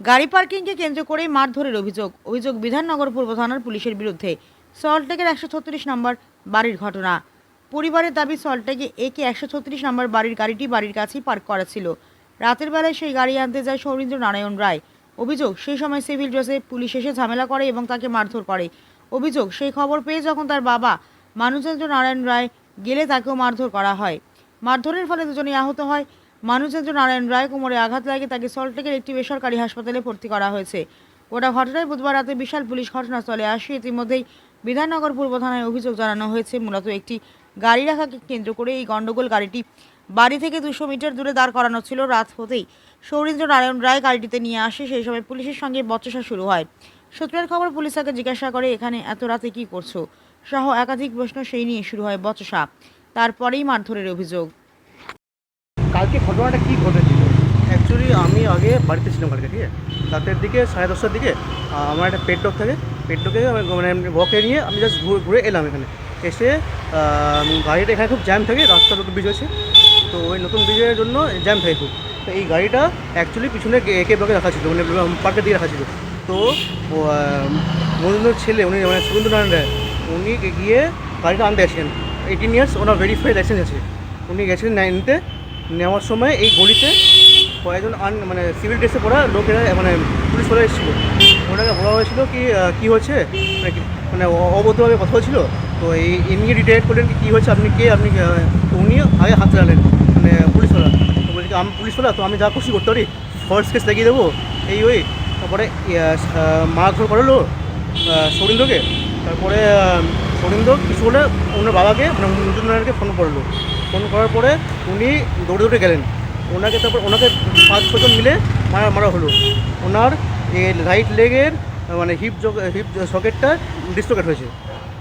গাড়ি পার্কিংকে কেন্দ্র করেই মারধরের অভিযোগ। অভিযোগ বিধাননগর পূর্ব থানার পুলিশের বিরুদ্ধে। সল্টলেকের একশো ছত্রিশ নম্বর বাড়ির ঘটনা। পরিবারের দাবি, সল্টলেকে একে একশো ছত্রিশ নম্বর বাড়ির গাড়িটি বাড়ির কাছেই পার্ক করা ছিল। রাতের বেলায় সেই গাড়ি আনতে যায় সৌরীন্দ্র নারায়ণ রায়। অভিযোগ, সেই সময় সিভিল ড্রেসে পুলিশ এসে ঝামেলা করে এবং তাকে মারধর করে। অভিযোগ, সেই খবর পেয়ে যখন তার বাবা মানুষেন্দ্র নারায়ণ রায় গেলে তাকেও মারধর করা হয়। মারধরের ফলে দুজনেই আহত হয়। মানুষেন্দ্র নারায়ণ রায় কোমরে আঘাত লাগে তাকে সল্টলেকের একটি বেসরকারি হাসপাতালে ভর্তি করা হয়েছে। গোটা ঘটনায় বুধবার রাতে বিশাল পুলিশ ঘটনাস্থলে আসে। ইতিমধ্যেই বিধাননগর পূর্ব থানায় অভিযোগ জানানো হয়েছে, মূলত একটি গাড়ি রাখাকে কেন্দ্র করে এই গণ্ডগোল গাড়িটি বাড়ি থেকে দুশো মিটার দূরে দাঁড় করানো ছিল রাত হতেই। সৌরীন্দ্র নারায়ণ রায় গাড়িটিতে নিয়ে আসে, সেই সময় পুলিশের সঙ্গে বচসা শুরু হয়। সূত্রের খবর, পুলিশ তাকে জিজ্ঞাসা করে, এখানে এত রাতে কি করছ? সহ একাধিক প্রশ্ন সেই নিয়ে শুরু হয় বচসা। তারপরেই মারধরের অভিযোগ। কালকে ঘটনাটা কি ঘটেছিল? অ্যাকচুয়ালি আমি আগে বাড়িতে ছিলাম কালকে, ঠিক আছে? রাতের দিকে, সাড়ে দশটার দিকে আমার একটা পেট ডগ থাকে। পেট ডগে মানে বকে নিয়ে আমি জাস্ট ঘুরে ঘুরে এলাম এখানে। এসে গাড়িটা এখানে খুব জ্যাম থাকে রাস্তা নতুন ব্রিজ আছে তো ওই নতুন ব্রিজের জন্য জ্যাম থাকে খুব। তো এই গাড়িটা অ্যাকচুয়ালি পিছনে একে ব্লকে রাখা ছিল মানে পার্কের দিকে রাখা ছিল। তো মজুমদার ছেলে, উনি মানে নারায়ণ রায়, উনি গিয়ে গাড়িটা আনতে আসেন। Eighteen years owner verified licence আছে। উনি গেছিলেন নাইনতে নেওয়ার সময় এই গলিতে কয়েকজন আন মানে সিভিল ড্রেসে পড়া লোকেরা মানে পুলিশ পড়া এসেছিল। ওনাকে বলা হয়েছিল কি কী হচ্ছে মানে মানে অবৈধভাবে কথা হচ্ছিল তো এই এমনি ডিটেক্ট করলেন কি, কী হচ্ছে আপনি কে? আপনি উনি আগে হাত চালালেন মানে পুলিশওয়ালা তো বলছি আমি পুলিশওয়ালা তো আমি যা খুশি করতে পারি। ফরেস্ট কেস লাগিয়ে দেবো। এই ওই, তারপরে মারধর করালো সৌরিন্দ্রকে তারপরে সৌরিন্দ্র কিছু বলে ওনার বাবাকে মানে মঞ্জুরনারায়ণকে ফোন করল। ফোন করার পরে উনি দৌড়ে দৌড়ে গেলেন। ওনাকে তারপর ওনাকে পাঁচ ছজন মিলে মারা মারা হলো। ওনার রাইট লেগের মানে হিপ হিপ সকেটটা ডিসলোকেট হয়েছে।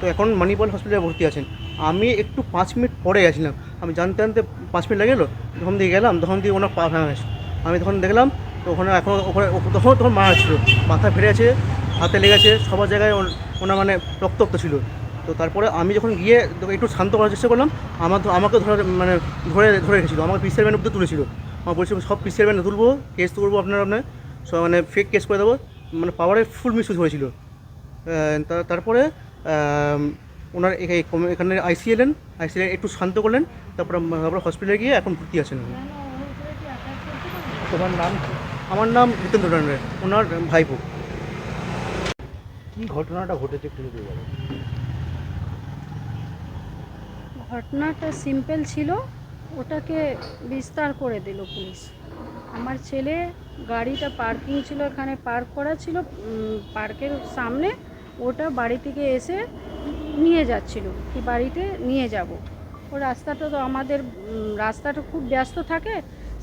তো এখন মানিপাল হসপিটালে ভর্তি আছেন। আমি একটু পাঁচ মিনিট পরে গেছিলাম। আমি জানতে জানতে পাঁচ মিনিট লেগে গেলো। যখন দিয়ে গেলাম, তখন দিয়ে ওনার পা ভাঙা গেছে। আমি তখন দেখলাম, তো ওখানে এখন ওখানে তখন তখন মারা ছিল। মাথা ফেরে আছে হাতে লেগেছে, সবার জায়গায় ওনার মানে রক্তাক্ত ছিল। তো তারপরে আমি যখন গিয়ে একটু শান্ত করার চেষ্টা করলাম, আমার আমাকে ধরে মানে ধরে ধরে রেখেছিল। আমাকে পিসের ব্যান্ড অব্দি তুলেছিল। আমার বলছিল, সব পিসের ব্যান্ড তুলবো, কেস তুলবো আপনার আপনার সব মানে ফেক কেস করে দেবো। মানে পাওয়ারে ফুল মিসইউজ হয়েছিল। তারপরে ওনার এখানে আইসি এলেন আইসি একটু শান্ত করলেন। তারপরে তারপরে হসপিটালে গিয়ে এখন ভর্তি আছেন। তোমার নাম আমার নাম জিতেন্দ্র রায়, ওনার ভাইপো। কি ঘটনাটা ঘটেছে একটু যদি বলো ঘটনাটা সিম্পল ছিল, ওটাকে বিস্তার করে দিল পুলিশ। আমার ছেলে গাড়িটা পার্কিং ছিল, এখানে পার্ক করা ছিল পার্কের সামনে ওটা বাড়ি থেকে এসে নিয়ে যাচ্ছিল কি বাড়িতে নিয়ে যাব। ও রাস্তাটা তো আমাদের রাস্তাটা খুব ব্যস্ত থাকে,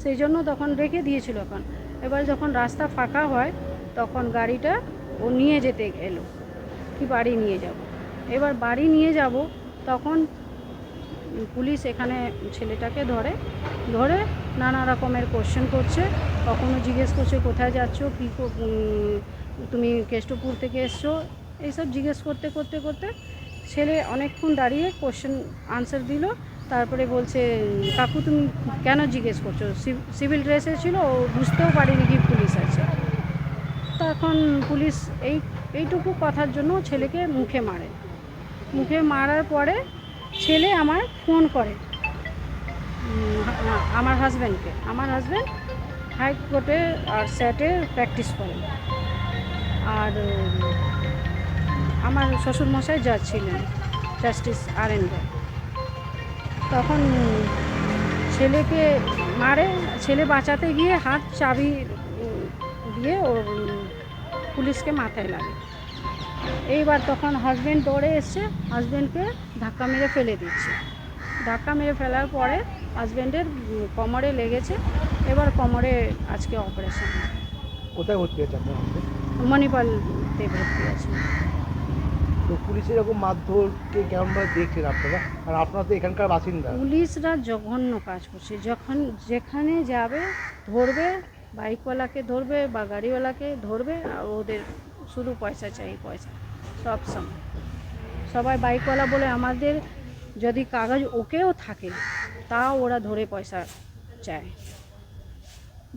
সেই জন্য তখন রেখে দিয়েছিল এখন। এবার যখন রাস্তা ফাঁকা হয়, তখন গাড়িটা ও নিয়ে যেতে এলো কি বাড়ি নিয়ে যাব। এবার বাড়ি নিয়ে যাব, তখন পুলিশ এখানে ছেলেটাকে ধরে ধরে নানা রকমের কোশ্চেন করছে। কখনো জিজ্ঞেস করছে, কোথায় যাচ্ছ? কী তুমি কেষ্টপুর থেকে এসছো? এইসব জিজ্ঞেস করতে করতে করতে ছেলে অনেকক্ষণ দাঁড়িয়ে কোশ্চেন আনসার দিল। তারপরে বলছে, কাকু, তুমি কেন জিজ্ঞেস করছ? সিভিল ড্রেসে ছিল, ও বুঝতেও পারিনি কি পুলিশ আছে। তখন পুলিশ এই, এইটুকু কথার জন্য ছেলেকে মুখে মারে। মুখে মারার পরে ছেলে আমার ফোন করে। আমার হাজব্যান্ডকে। আমার হাজব্যান্ড হাইকোর্টে আর স্যাটে প্র্যাকটিস করেন আর আমার শ্বশুরমশাই জাজ ছিলেন, জাস্টিস আর এন। তখন ছেলেকে মারে, ছেলে বাঁচাতে গিয়ে হাত চাবি দিয়ে ওর পুলিশকে মাথায় লাগে। এইবার তখন হাজব্যান্ড দৌড়ে এসছে হাজব্যান্ডকে ধাক্কা মেরে ফেলে দিচ্ছে। ধাক্কা মেরে ফেলার পরে হাজব্যান্ডের কোমরে লেগেছে এবার কোমরে আজকে অপারেশন কোথায় ভর্তি আছে আপনার? মণিপালতে ভর্তি আছে। তো পুলিশের এরকম মারধরকে কেমনভাবে দেখছেন আপনারা? আর আপনারা তো এখানকার বাসিন্দা। পুলিশরা জঘন্য কাজ করছে। যখন যেখানে যাবে ধরবে বাইকওয়ালাকে ধরবে বা গাড়িওয়ালাকে ধরবে আর ওদের শুধু পয়সা চাই পয়সা। সব সময়। সবাই বাইকওয়ালা বলে আমাদের যদি কাগজ ওকেও থাকে তাও ওরা ধরে পয়সা চায়।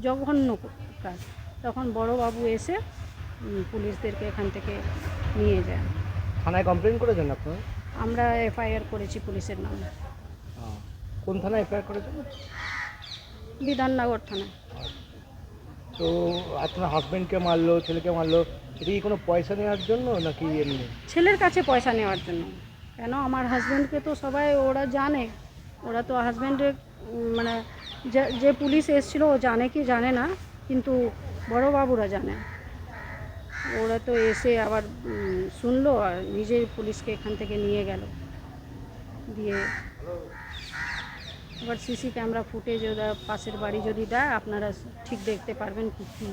জঘন্য কাজ। তখন বড়বাবু এসে পুলিশদেরকে এখান থেকে নিয়ে যায়। থানায় কমপ্লেন করেছেন আপনারা? আমরা এফআইআর করেছি পুলিশের নামে। কোন থানায় এফআইআর করেছেন? বিধাননগর থানায়। তো আপনার হাজব্যান্ডকে মারলো ছেলেকে মারলো এটা কি কোনো পয়সা নেওয়ার জন্য নাকি এমনি? ছেলের কাছে পয়সা নেওয়ার জন্য। কেন? আমার হাজব্যান্ডকে তো সবাই ওরা জানে। ওরা তো হাজব্যান্ডের মানে যে- যে পুলিশ এসেছিল ও জানে কি জানে না কিন্তু বড়বাবুরা জানে। ওরা তো এসে আবার উম, শুনলো আর নিজের পুলিশকে এখান থেকে নিয়ে গেল। দিয়ে এবার সিসি ক্যামেরা ফুটেজ ওরা পাশের বাড়ি যদি দেয় আপনারা ঠিক দেখতে পারবেন কি কী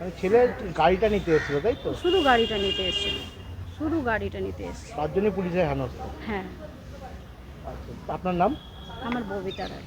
মানে ছেলে গাড়িটা নিতে এসেছিল তাই তো? শুধু গাড়িটা নিতে এসেছিল। শুধু গাড়িটা নিতে এসেছিল। তার জন্য পুলিশের হেনস্থা। হ্যাঁ। আচ্ছা আপনার নাম? আমার ববিতা রায়।